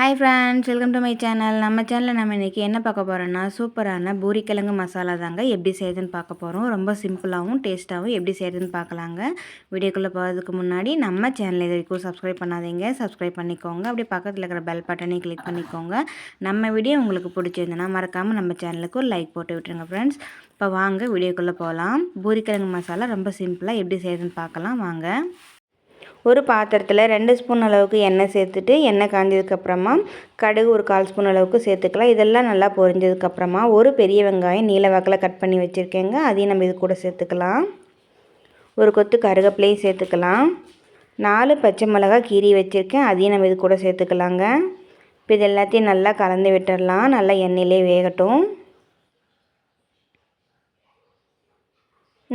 Hi friends welcome to my channel நம்ம சேனலில் நம்ம இன்றைக்கி என்ன பார்க்க போகிறோன்னா சூப்பரான பூரிக்கிழங்கு மசாலா தாங்க எப்படி செய்யுதுன்னு பார்க்க போகிறோம் ரொம்ப சிம்பிளாகவும் டேஸ்ட்டாகவும் எப்படி செய்யுதுன்னு பார்க்கலாங்க. வீடியோக்குள்ளே போகிறதுக்கு முன்னாடி நம்ம சேனல் இது வரைக்கும் சப்ஸ்கிரைப் பண்ணாதீங்க. சப்ஸ்கிரைப் பண்ணிக்கோங்க. அப்படி பக்கத்தில் இருக்கிற பெல் பட்டனையும் கிளிக் பண்ணிக்கோங்க. நம்ம வீடியோ உங்களுக்கு பிடிச்சிருந்ததுன்னா மறக்காமல் நம்ம சேனலுக்கு ஒரு லைக் போட்டு விட்டுருங்க ஃப்ரெண்ட்ஸ் இப்போ வாங்க வீடியோக்குள்ளே போகலாம் பூரிக்கிழங்கு மசாலா ரொம்ப சிம்பிளாக எப்படி செய்யுதுன்னு பார்க்கலாம். வாங்க. ஒரு பாத்திரத்தில் ரெண்டு ஸ்பூன் அளவுக்கு எண்ணெய் சேர்த்துட்டு எண்ணெய் காஞ்சதுக்கப்புறமா கடுகு ஒரு கால் ஸ்பூன் அளவுக்கு சேர்த்துக்கலாம். இதெல்லாம் நல்லா பொரிஞ்சதுக்கப்புறமா ஒரு பெரிய வெங்காயம் நீல வாக்கில் கட் பண்ணி வச்சுருக்கேங்க. அதையும் நம்ம இது கூட சேர்த்துக்கலாம். ஒரு கொத்து கருகப்பிலையும் சேர்த்துக்கலாம். நாலு பச்சை மிளகா கீரி வச்சுருக்கேன். அதையும் நம்ம இது கூட சேர்த்துக்கலாங்க. இப்போ இது எல்லாத்தையும் நல்லா கலந்து விட்டுடலாம். நல்லா எண்ணெயிலே வேகட்டும்.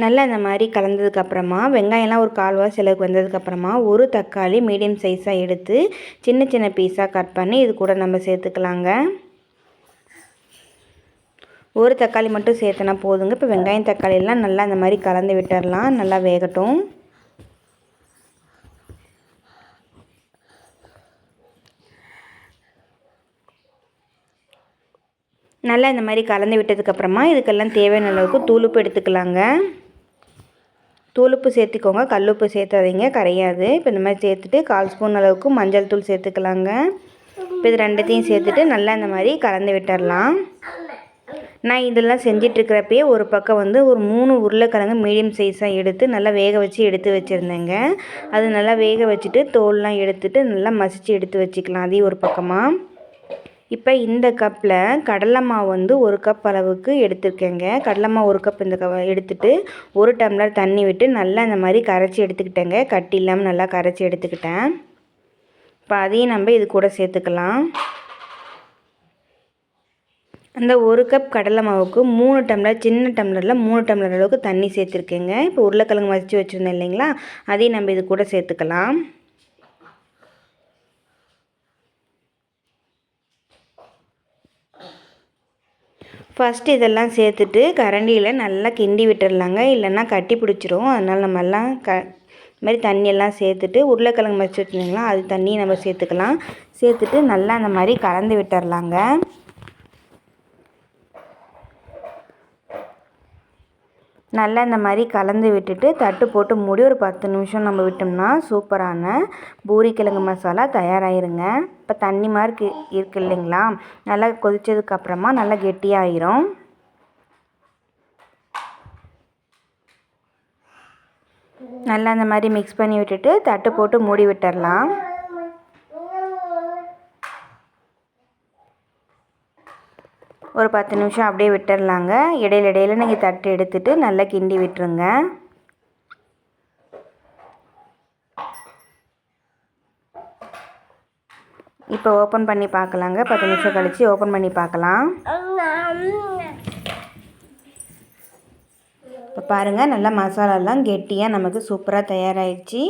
நல்லா இந்த மாதிரி கலந்ததுக்கப்புறமா வெங்காயம்லாம் ஒரு கால்வாசி அளவுக்கு வந்ததுக்கப்புறமா ஒரு தக்காளி மீடியம் சைஸாக எடுத்து சின்ன சின்ன பீஸாக கட் பண்ணி இது கூட நம்ம சேர்த்துக்கலாங்க. ஒரு தக்காளி மட்டும் சேர்த்தனா போதுங்க. இப்போ வெங்காயம் தக்காளியெல்லாம் நல்லா இந்த மாதிரி கலந்து விட்டுடலாம் நல்லா வேகட்டும். நல்லா இந்த மாதிரி கலந்து விட்டதுக்கப்புறமா இதுக்கெல்லாம் தேவையான அளவுக்கு தூளுப்பு எடுத்துக்கலாங்க. தூளுப்பு சேர்த்துக்கோங்க. கல்லுப்பு சேர்த்தாதீங்க. கரையாது. இப்போ இந்த மாதிரி சேர்த்துட்டு கால் ஸ்பூன் அளவுக்கு மஞ்சள் தூள் சேர்த்துக்கலாங்க. இப்போ இது ரெண்டுத்தையும் சேர்த்துட்டு நல்லா இந்த மாதிரி கலந்து விட்டுடலாம் நான் இதெல்லாம் செஞ்சிட்ருக்கிறப்பயே ஒரு பக்கம் வந்து ஒரு மூணு உருளைக்கிழங்கு மீடியம் சைஸாக எடுத்து நல்லா வேக வச்சு எடுத்து வச்சுருந்தேங்க. அது நல்லா வேக வச்சுட்டு தோல்லாம் எடுத்துகிட்டு நல்லா மசித்து எடுத்து வச்சுக்கலாம். அதையும் ஒரு பக்கமாக இப்போ இந்த கப்பில் கடலை மாவு வந்து ஒரு கப் அளவுக்கு எடுத்துருக்கேங்க. கடலை மாவு ஒரு கப் இந்த க எடுத்துகிட்டு ஒரு டம்ளர் தண்ணி விட்டு நல்லா இந்த மாதிரி கரைச்சி எடுத்துக்கிட்டேங்க. கட்டி இல்லாமல் நல்லா கரைச்சி எடுத்துக்கிட்டேன். இப்போ அதையும் நம்ம இது கூட சேர்த்துக்கலாம். அந்த ஒரு கப் கடலை மாவுக்கு மூணு டம்ளர் சின்ன டம்ளரில் மூணு டம்ளர் அளவுக்கு தண்ணி சேர்த்துருக்கேங்க. இப்போ உருளைக்கிழங்கு மதித்து வச்சுருந்தேன் இல்லைங்களா? அதையும் நம்ம இது கூட சேர்த்துக்கலாம். ஃபஸ்ட்டு இதெல்லாம் சேர்த்துட்டு கரண்டியில் நல்லா கிண்டி விட்டுடலாங்க இல்லைன்னா கட்டி பிடிச்சிரும். அதனால் நம்ம எல்லாம் க இது மாதிரி தண்ணியெல்லாம் சேர்த்துட்டு உருளைக்கிழங்கு மச்சு வச்சுருந்தீங்களா? அது தண்ணியை நம்ம சேர்த்துக்கலாம். சேர்த்துட்டு நல்லா அந்த மாதிரி கலந்து விட்டுடலாங்க நல்லா இந்த மாதிரி கலந்து விட்டுட்டு தட்டு போட்டு மூடி ஒரு பத்து நிமிஷம் நம்ம விட்டோம்னா சூப்பரான பூரிக்கிழங்கு மசாலா தயாராகிருங்க இப்போ தண்ணி மாதிரி இருக்கு இல்லைங்களா? நல்லா கொதித்ததுக்கப்புறமா நல்லா கெட்டியாயிரும். நல்லா அந்த மாதிரி மிக்ஸ் பண்ணி விட்டுட்டு தட்டு போட்டு மூடி விட்டுடலாம் ஒரு பத்து நிமிஷம் அப்படியே விட்டுடலாங்க இடையில இடையில நீங்கள் தட்டு எடுத்துகிட்டு நல்லா கிண்டி விட்டுருங்க. இப்போ ஓப்பன் பண்ணி பார்க்கலாங்க. பத்து நிமிஷம் கழித்து ஓப்பன் பண்ணி பார்க்கலாம். இப்போ பாருங்கள் நல்லா மசாலாலாம் கெட்டியாக நமக்கு சூப்பராக தயாராகிடுச்சு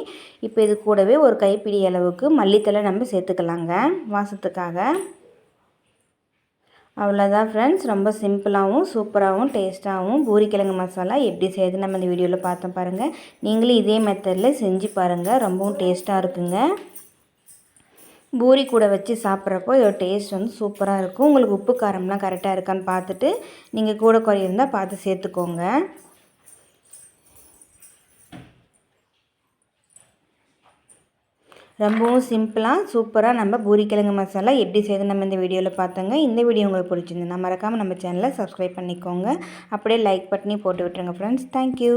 இப்போ இது கூடவே ஒரு கைப்பிடி அளவுக்கு மல்லித்தலை நம்ம சேர்த்துக்கலாங்க வாசத்துக்காக. அவ்வளோதான் ஃப்ரெண்ட்ஸ் ரொம்ப சிம்பிளாகவும் சூப்பராகவும் டேஸ்ட்டாகவும் பூரிக்கிழங்கு மசாலா எப்படி செய்யுது நம்ம இந்த வீடியோவில் பார்த்தோம் பாருங்கள் நீங்களும் இதே மெத்தடில் செஞ்சு பாருங்கள் ரொம்பவும் டேஸ்ட்டாக இருக்குங்க. பூரி கூட வச்சு சாப்பிட்றப்போ இதோட டேஸ்ட் வந்து சூப்பராக இருக்கும். உங்களுக்கு உப்பு காரம்லாம் கரெக்டாக இருக்கான்னு பார்த்துட்டு நீங்கள் கூட குறையிருந்தால் பார்த்து சேர்த்துக்கோங்க. ரொம்பவும் சிம்பிளாக சூப்பராக நம்ம பூரிக்கிழங்கு மசாலா எப்படி செய்து நம்ம இந்த வீடியோவில் பார்த்தோங்க இந்த வீடியோ உங்களுக்கு பிடிச்சிருந்தா மறக்காமல் நம்ம சேனலை சப்ஸ்கிரைப் பண்ணிக்கோங்க. அப்படியே லைக் பட்டனி போட்டு விட்டுருங்க ஃப்ரெண்ட்ஸ் தேங்க்யூ